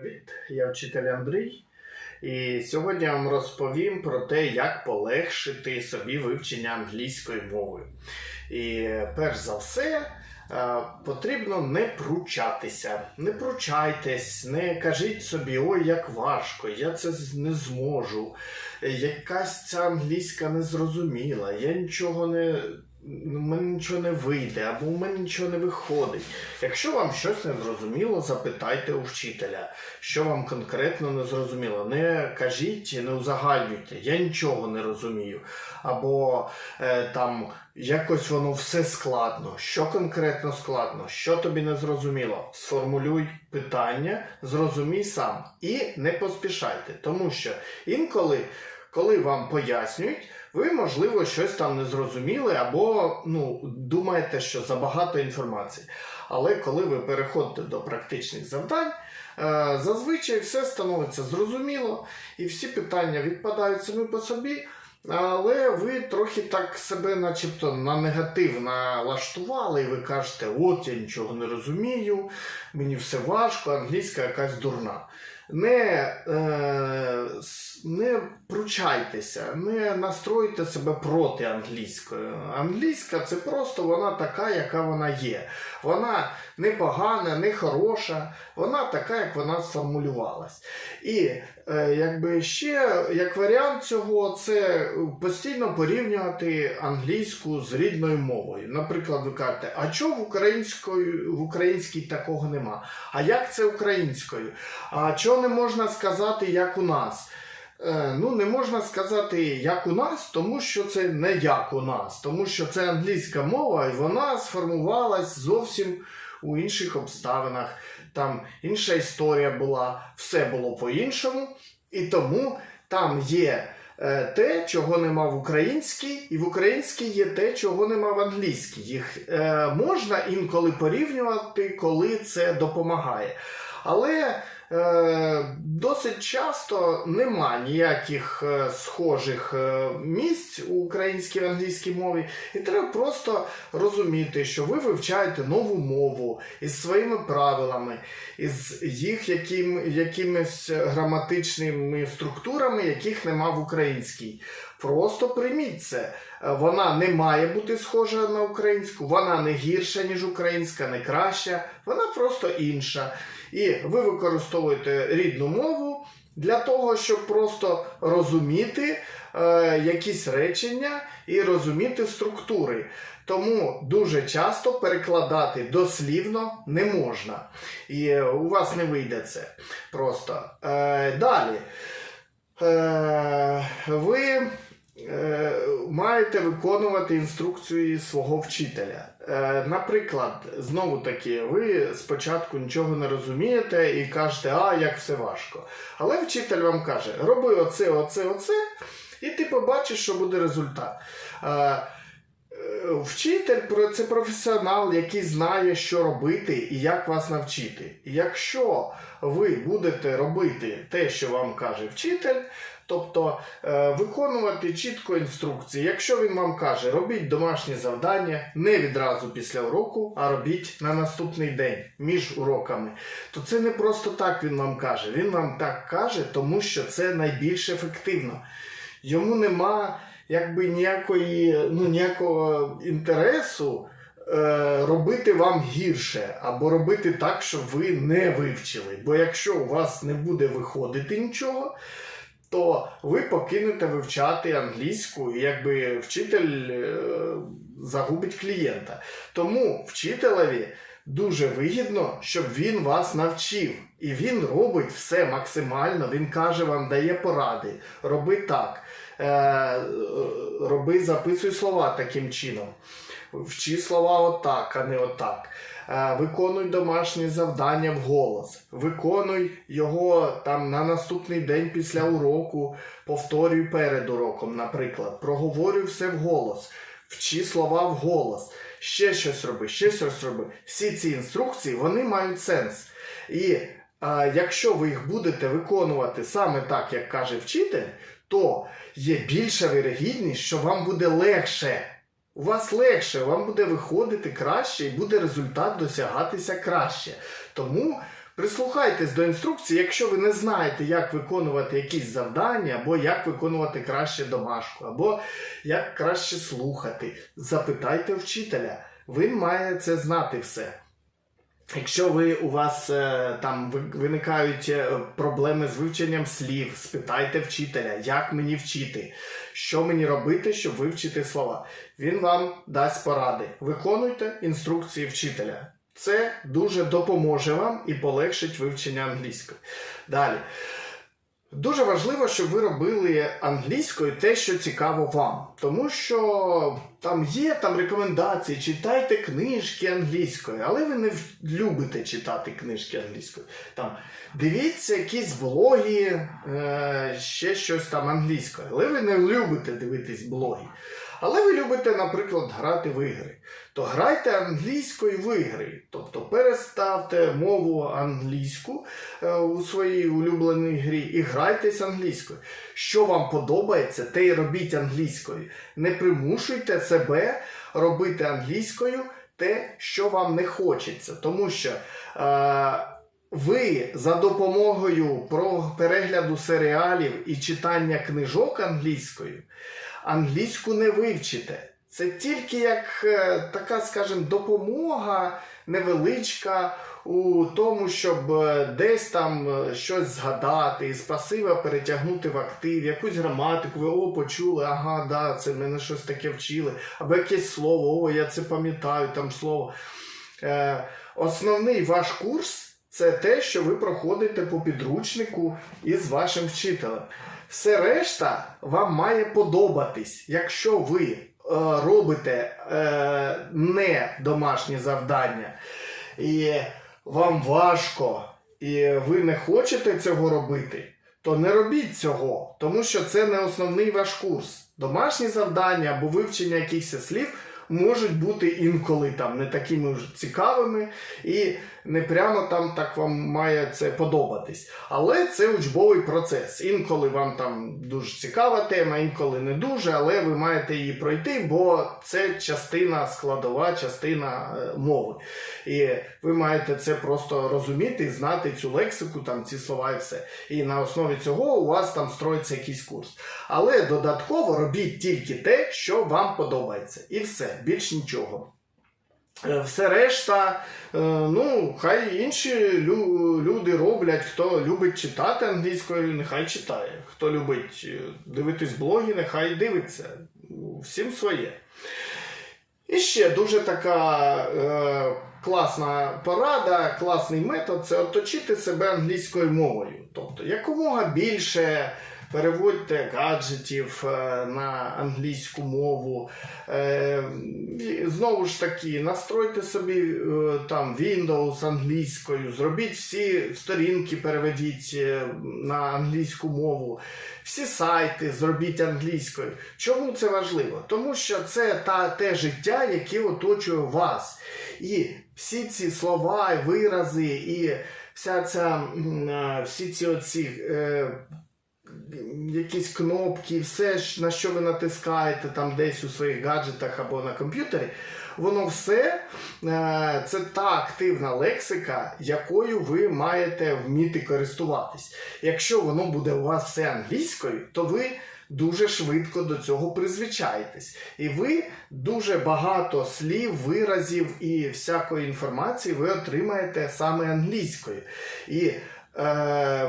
Привіт, я вчитель Андрій. І сьогодні я вам розповім про те, як полегшити собі вивчення англійської мови. І перш за все, е, потрібно не пручатися. Не пручайтесь, не кажіть собі, ой, як важко, я це не зможу. Якась ця англійська незрозуміла, я нічого не. У мене нічого не вийде, або у мене нічого не виходить. Якщо вам щось не зрозуміло, запитайте у вчителя що вам конкретно не зрозуміло. Не кажіть, не узагальнюйте, я нічого не розумію. Або е, там якось воно все складно. Що конкретно складно, що тобі не зрозуміло? Сформулюй питання, зрозумій сам і не поспішайте, тому що інколи, коли вам пояснюють. Ви, можливо, щось там не зрозуміли, або ну, думаєте, що забагато інформації. Але коли ви переходите до практичних завдань, Е, Зазвичай все становиться зрозуміло, і всі питання відпадають самі по собі, але ви трохи так себе, начебто, на негатив налаштували, і ви кажете, от я нічого не розумію, мені все важко, англійська якась дурна. Не, е, пручайтеся, не настройте себе проти англійської. Англійська це просто вона така, яка вона є. Вона не погана, не хороша, вона така, як вона сформулювалась. І е, якби ще як варіант цього, це постійно порівнювати англійську з рідною мовою. Наприклад, ви кажете, а чого в української, в українській такого нема? А як це українською? А чого не можна сказати, як у нас? Е, Ну, не можна сказати, як у нас, тому що це не як у нас, тому що це англійська мова, і вона сформувалась зовсім у інших обставинах. Там інша історія була, все було по-іншому, і тому там є е, те, чого нема в українській, і в українській є те, чого нема в англійській. Їх е, можна інколи порівнювати, коли це допомагає. Але досить часто нема ніяких е, схожих е, місць у українській англійській мові, і треба просто розуміти, що ви вивчаєте нову мову із своїми правилами, із їх яким, якимись граматичними структурами, яких нема в українській. Просто прийміть це. Е, Вона не має бути схожа на українську, вона не гірша, ніж українська, не краща, вона просто інша. І ви використовуєте рідну мову для того, щоб просто розуміти е, якісь речення і розуміти структури. Тому дуже часто перекладати дослівно не можна. І е, у вас не вийде це просто. Е, далі. Е, ви маєте виконувати інструкції свого вчителя. Е, наприклад, знову таки, ви спочатку нічого не розумієте і кажете, а як все важко. Але вчитель вам каже: роби оце, оце, оце, і ти побачиш, що буде результат. Е, е, Вчитель це професіонал, який знає, що робити і як вас навчити. Якщо ви будете робити те, що вам каже вчитель, тобто е, виконувати чітко інструкції, якщо він вам каже, робіть домашні завдання не відразу після уроку, а робіть на наступний день між уроками, то це не просто так він вам каже. Він вам так каже, тому що це найбільш ефективно. Йому нема якби ніякої, ну, ніякого інтересу е, робити вам гірше, або робити так, щоб ви не вивчили. Бо якщо у вас не буде виходити нічого, то ви покинете вивчати англійську, якби вчитель е, загубить клієнта. Тому вчителеві дуже вигідно, щоб він вас навчив. І він робить все максимально. Він каже вам, дає поради. Роби так. Е, роби, записуй слова таким чином. Вчи слова отак, а не отак. Е, Виконуй домашні завдання вголос. Виконуй його там на наступний день після уроку. Повторюй перед уроком, наприклад. Проговорюй все вголос. Вчи слова вголос. Ще щось роби, ще щось роби. Всі ці інструкції вони мають сенс. І а, якщо ви їх будете виконувати саме так, як каже вчитель, то є більша вірогідність, що вам буде легше. У вас легше, вам буде виходити краще і буде результат досягатися краще. Тому Прислухайтесь до інструкції, якщо ви не знаєте, як виконувати якісь завдання, або як виконувати краще домашку, або як краще слухати. Запитайте вчителя. Він має це знати все. Якщо ви у вас е, там виникають е, проблеми з вивченням слів, спитайте вчителя, як мені вчити, що мені робити, щоб вивчити слова. Він вам дасть поради. Виконуйте інструкції вчителя. Це дуже допоможе вам і полегшить вивчення англійської. Далі. Дуже важливо, щоб ви робили англійською те, що цікаво вам. Тому що там є там рекомендації, читайте книжки англійською, але ви не любите читати книжки англійською. Там дивіться якісь блоги, е, ще щось там англійською, але ви не любите дивитись блоги. Але ви любите, наприклад, грати в ігри. То грайте англійською в ігри. Тобто переставте мову англійську е, у своїй улюбленій грі і грайтесь англійською. Що вам подобається, те й робіть англійською. Не примушуйте себе робити англійською те, що вам не хочеться. Тому що е, ви за допомогою перегляду серіалів і читання книжок англійською англійську не вивчите. Це тільки як е, така, скажімо, допомога невеличка у тому, щоб е, десь там е, щось згадати, з пасива перетягнути в актив, якусь граматику, ви о, почули, ага, да, це мене щось таке вчили, або якесь слово, о, я це пам'ятаю, там слово. Е, основний ваш курс це те, що ви проходите по підручнику із вашим вчителем. Все решта вам має подобатись, якщо ви е, робите е, не домашні завдання, і вам важко, і ви не хочете цього робити, то не робіть цього, тому що це не основний ваш курс. Домашні завдання або вивчення якихось слів можуть бути інколи там не такими ж цікавими, і не прямо там так вам має це подобатись. Але це учбовий процес. Інколи вам там дуже цікава тема, інколи не дуже, але ви маєте її пройти, бо це частина складова, частина е, мови. І ви маєте це просто розуміти, знати цю лексику, там ці слова і все. І на основі цього у вас там строїться якийсь курс. Але додатково робіть тільки те, що вам подобається. І все, більш нічого. Е, Все решта, е, ну, хай інші люди роблять, хто любить читати англійською, нехай читає. Хто любить е, дивитись блоги, нехай дивиться. Всім своє. І ще дуже така е, класна порада, класний метод це оточити себе англійською мовою. Тобто, якомога більше переводьте гаджетів е, на англійську мову. Е, знову ж таки, настройте собі е, там Windows англійською, зробіть всі сторінки, переведіть на англійську мову. Всі сайти зробіть англійською. Чому це важливо? Тому що це та, те життя, яке оточує вас. І всі ці слова, вирази, і вся ця, всі ці оці, якісь кнопки, все, на що ви натискаєте там десь у своїх гаджетах або на комп'ютері, воно все е, це та активна лексика, якою ви маєте вміти користуватись. Якщо воно буде у вас все англійською, то ви дуже швидко до цього призвичаєтесь. І ви дуже багато слів, виразів і всякої інформації ви отримаєте саме англійською. І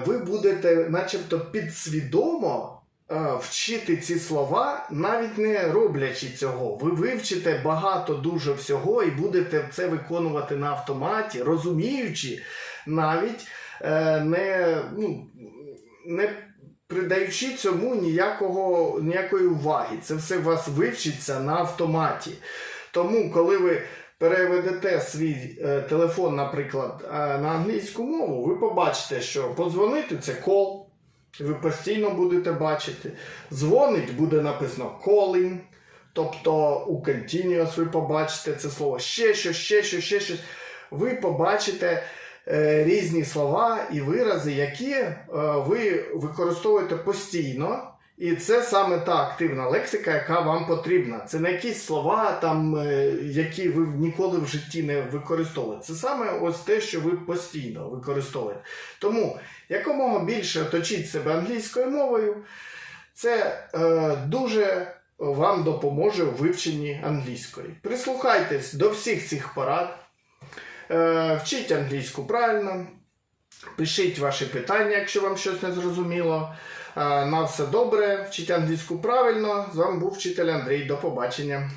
ви будете, начебто, підсвідомо е, вчити ці слова, навіть не роблячи цього. Ви вивчите багато дуже всього і будете це виконувати на автоматі, розуміючи, навіть е, не, ну, не придаючи цьому ніякого, ніякої уваги. Це все у вас вивчиться на автоматі. Тому, коли ви переведете свій е, телефон, наприклад, е, на англійську мову, ви побачите, що подзвонити це call, ви постійно будете бачити. Дзвонить буде написано calling. Тобто у continuous ви побачите це слово ще щось, ще щось, ще щось. Ви побачите е, різні слова і вирази, які е, ви використовуєте постійно, І це саме та активна лексика, яка вам потрібна. Це не якісь слова, там, е, які ви ніколи в житті не використовуєте. Це саме ось те, що ви постійно використовуєте. Тому якомога більше оточіть себе англійською мовою, це е, дуже вам допоможе у вивченні англійської. Прислухайтесь до всіх цих порад, е, вчіть англійську правильно, пишіть ваші питання, якщо вам щось не зрозуміло. Е, На все добре, вчіть англійську правильно. З вами був вчитель Андрій. До побачення.